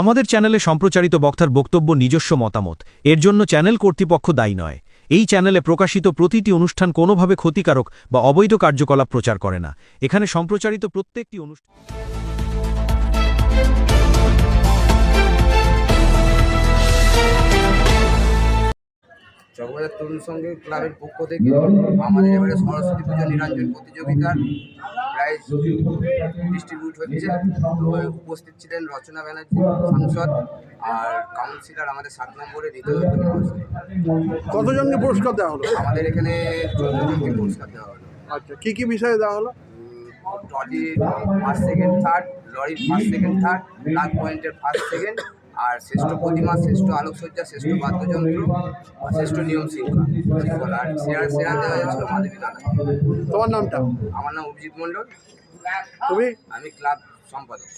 আমাদের চ্যানেলে সম্প্রচারিত বক্তার বক্তব্য নিজস্ব মতামত। এর জন্য চ্যানেল কর্তৃপক্ষ দায়ী নয়। এই চ্যানেলে প্রকাশিত প্রতিটি অনুষ্ঠান কোনোভাবে ক্ষতিকারক বা অবৈধ কার্যকলাপ প্রচার করে না। এখানে সম্প্রচারিত প্রত্যেকটি অনুষ্ঠান চকবাজার তরুণ সংঘ ক্লাবের পক্ষ থেকে আমাদের এবারে সরস্বতী পূজা নিরঞ্জন প্রতিযোগিতার প্রাইজ ডিস্ট্রিবিউট হচ্ছে। তো উপস্থিত ছিলেন রচনা ব্যানার্জি সাংসদ আর কাউন্সিলর আমাদের সাত নম্বরে হৃদয় কতজনকে পুরস্কার দেওয়া হলো? আমাদের এখানে চোদ্দ জনকে পুরস্কার দেওয়া হলো। আচ্ছা কী কী বিষয়ে দেওয়া হলো? ট্রলি ফার্স্ট সেকেন্ড থার্ড লরির ফার্স্ট সেকেন্ড থার্ড লাখ পয়েন্টের ফার্স্ট সেকেন্ড আর শ্রেষ্ঠ প্রতিমা শ্রেষ্ঠ আলোকসজ্জা শ্রেষ্ঠ বাদ্যযন্ত্র আর শ্রেষ্ঠ নিয়ম শৃঙ্খলা। শৃঙ্খলা আর সেরা সেরা দেওয়া যাচ্ছিল মাধবী দাদা। তোমার নামটা? আমার নাম অভিজিৎ মণ্ডল। তুমি? আমি ক্লাব সম্পাদক।